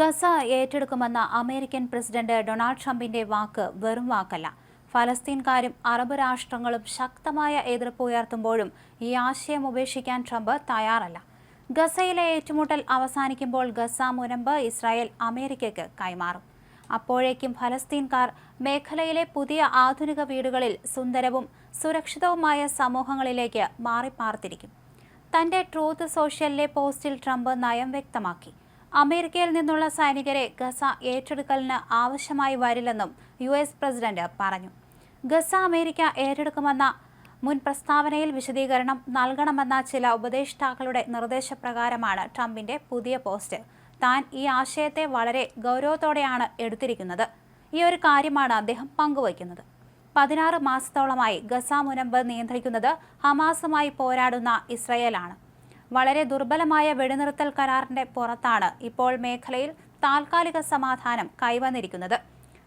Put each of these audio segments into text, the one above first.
Gaza ഏറ്റെടുക്കുമെന്ന American president Donald ട്രംപിന്റെ വാക്ക് വെറും വാക്കല്ല. ഫലസ്തീൻകാരും അറബ് രാഷ്ട്രങ്ങളും ശക്തമായ എതിർപ്പ് ഉയർത്തുമ്പോഴും ഈ ആശയം ഉപേക്ഷിക്കാൻ ട്രംപ് തയ്യാറല്ല. ഗസയിലെ ഏറ്റുമുട്ടൽ അവസാനിക്കുമ്പോൾ ഗസ മുനമ്പ് ഇസ്രായേൽ അമേരിക്കയ്ക്ക് കൈമാറും. അപ്പോഴേക്കും ഫലസ്തീൻകാർ മേഖലയിലെ പുതിയ ആധുനിക വീടുകളിൽ സുന്ദരവും സുരക്ഷിതവുമായ സമൂഹങ്ങളിലേക്ക് മാറിപ്പാർത്തിരിക്കും. തന്റെ ട്രൂത്ത് സോഷ്യലിലെ പോസ്റ്റിൽ ട്രംപ് നയം വ്യക്തമാക്കി. അമേരിക്കയിൽ നിന്നുള്ള സൈനികരെ ഗസ ഏറ്റെടുക്കലിന് ആവശ്യമായി വരില്ലെന്നും യു എസ് പ്രസിഡന്റ് പറഞ്ഞു. ഗസ അമേരിക്ക ഏറ്റെടുക്കുമെന്ന മുൻ പ്രസ്താവനയിൽ വിശദീകരണം നൽകണമെന്ന ചില ഉപദേഷ്ടാക്കളുടെ നിർദ്ദേശപ്രകാരമാണ് ട്രംപിന്റെ പുതിയ പോസ്റ്റ്. താൻ ഈ ആശയത്തെ വളരെ ഗൗരവത്തോടെയാണ് എടുത്തിരിക്കുന്നത്. ഈ ഒരു കാര്യമാണ് അദ്ദേഹം പങ്കുവയ്ക്കുന്നത്. പതിനാറ് മാസത്തോളമായി ഗസ മുനമ്പ് നിയന്ത്രിക്കുന്നത് ഹമാസുമായി പോരാടുന്ന ഇസ്രയേലാണ്. വളരെ ദുർബലമായ വെടിനിർത്തൽ കരാറിന്റെ പുറത്താണ് ഇപ്പോൾ മേഖലയിൽ താൽക്കാലിക സമാധാനം കൈവന്നിരിക്കുന്നത്.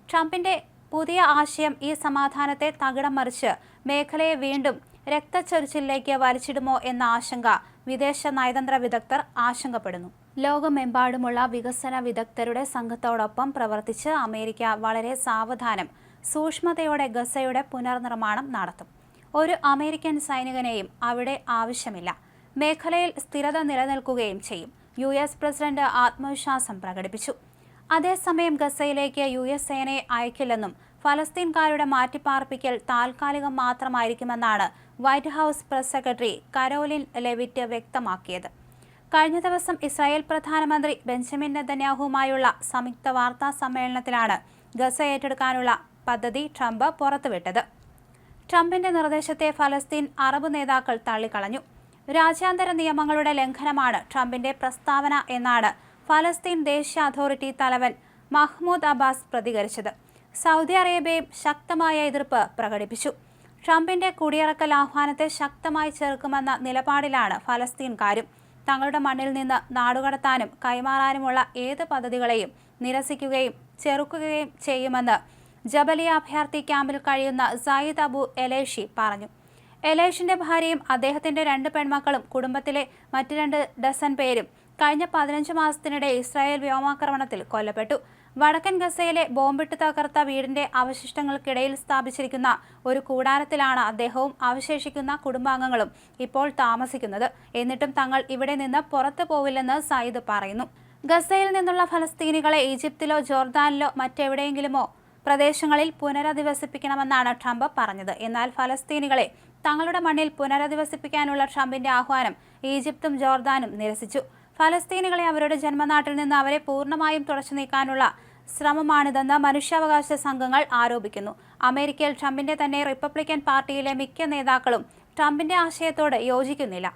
ട്രംപിന്റെ പുതിയ ആശയം ഈ സമാധാനത്തെ തകിടം മറിച്ച് മേഖലയെ വീണ്ടും രക്തച്ചൊരിച്ചിലേക്ക് വലിച്ചിടുമോ എന്ന ആശങ്ക വിദേശ നയതന്ത്ര വിദഗ്ധർ ആശങ്കപ്പെടുന്നു. ലോകമെമ്പാടുമുള്ള വികസന വിദഗ്ധരുടെ സംഘത്തോടൊപ്പം പ്രവർത്തിച്ച് അമേരിക്ക വളരെ സാവധാനം സൂക്ഷ്മതയോടെ ഗസയുടെ പുനർനിർമ്മാണം നടത്തും. ഒരു അമേരിക്കൻ സൈനികനെയും അവിടെ ആവശ്യമില്ല. മേഖലയിൽ സ്ഥിരത നിലനിൽക്കുകയും ചെയ്യും. യു എസ് പ്രസിഡന്റ് ആത്മവിശ്വാസം പ്രകടിപ്പിച്ചു. അതേസമയം ഗസയിലേക്ക് യു എസ് സേനയെ അയക്കില്ലെന്നും ഫലസ്തീൻകാരുടെ മാറ്റിപ്പാർപ്പിക്കൽ താൽക്കാലികം മാത്രമായിരിക്കുമെന്നാണ് White House press secretary Karoline Leavitt വ്യക്തമാക്കിയത്. കഴിഞ്ഞ ദിവസം ഇസ്രായേൽ പ്രധാനമന്ത്രി ബെഞ്ചമിൻ നെതന്യാഹുമായുള്ള സംയുക്ത വാർത്താ സമ്മേളനത്തിലാണ് ഗസ ഏറ്റെടുക്കാനുള്ള പദ്ധതി ട്രംപ് പുറത്തുവിട്ടത്. ട്രംപിന്റെ നിർദ്ദേശത്തെ ഫലസ്തീൻ അറബ് നേതാക്കൾ തള്ളിക്കളഞ്ഞു. രാജ്യാന്തര നിയമങ്ങളുടെ ലംഘനമാണ് ട്രംപിന്റെ പ്രസ്താവന എന്നാണ് ഫലസ്തീൻ ദേശീയ അതോറിറ്റി തലവൻ മഹ്മൂദ് അബ്ബാസ് പ്രതികരിച്ചത്. സൗദി അറേബ്യയും ശക്തമായ എതിർപ്പ് പ്രകടിപ്പിച്ചു. ട്രംപിന്റെ കുടിയിറക്കൽ ആഹ്വാനത്തെ ശക്തമായി ചെറുക്കുമെന്ന നിലപാടിലാണ് ഫലസ്തീൻകാരും തങ്ങളുടെ മണ്ണിൽ നിന്ന് നാടുകടത്താനും കൈമാറാനുമുള്ള ഏത് പദ്ധതികളെയും നിരസിക്കുകയും ചെറുക്കുകയും ചെയ്യുമെന്ന് ജബലിയ അഭയാർത്ഥി ക്യാമ്പിൽ കഴിയുന്ന സയ്യിദ് അബു എലേഷി പറഞ്ഞു. എലേഷിന്റെ ഭാര്യയും അദ്ദേഹത്തിന്റെ രണ്ട് പെൺമക്കളും കുടുംബത്തിലെ മറ്റു രണ്ട് ഡസൻ പേരും കഴിഞ്ഞ പതിനഞ്ച് മാസത്തിനിടെ ഇസ്രായേൽ വ്യോമാക്രമണത്തിൽ കൊല്ലപ്പെട്ടു. വടക്കൻ ഗസയിലെ ബോംബിട്ട് തകർത്ത വീടിന്റെ അവശിഷ്ടങ്ങൾക്കിടയിൽ സ്ഥാപിച്ചിരിക്കുന്ന ഒരു കൂടാരത്തിലാണ് അദ്ദേഹവും അവശേഷിക്കുന്ന കുടുംബാംഗങ്ങളും ഇപ്പോൾ താമസിക്കുന്നത്. എന്നിട്ടും തങ്ങൾ ഇവിടെ നിന്ന് പുറത്തു പോവില്ലെന്ന് സയ്യിദ് പറയുന്നു. ഗസയിൽ നിന്നുള്ള ഫലസ്തീനികളെ ഈജിപ്തിലോ ജോർദാനിലോ മറ്റെവിടെയെങ്കിലുമോ പ്രദേശങ്ങളിൽ പുനരധിവസിപ്പിക്കണമെന്നാണ് ട്രംപ് പറഞ്ഞത്. എന്നാൽ ഫലസ്തീനികളെ തങ്ങളുടെ മണ്ണിൽ പുനരധിവസിപ്പിക്കാനുള്ള ട്രംപിന്റെ ആഹ്വാനം ഈജിപ്തും ജോർദാനും നിരസിച്ചു. ഫലസ്തീനുകളെ അവരുടെ ജന്മനാട്ടിൽ നിന്ന് അവരെ പൂർണമായും തുടച്ചു നീക്കാനുള്ള ശ്രമമാണിതെന്ന് മനുഷ്യാവകാശ സംഘങ്ങൾ ആരോപിക്കുന്നു. അമേരിക്കയിൽ ട്രംപിന്റെ തന്നെ റിപ്പബ്ലിക്കൻ പാർട്ടിയിലെ മിക്ക നേതാക്കളും ട്രംപിന്റെ ആശയത്തോട് യോജിക്കുന്നില്ല.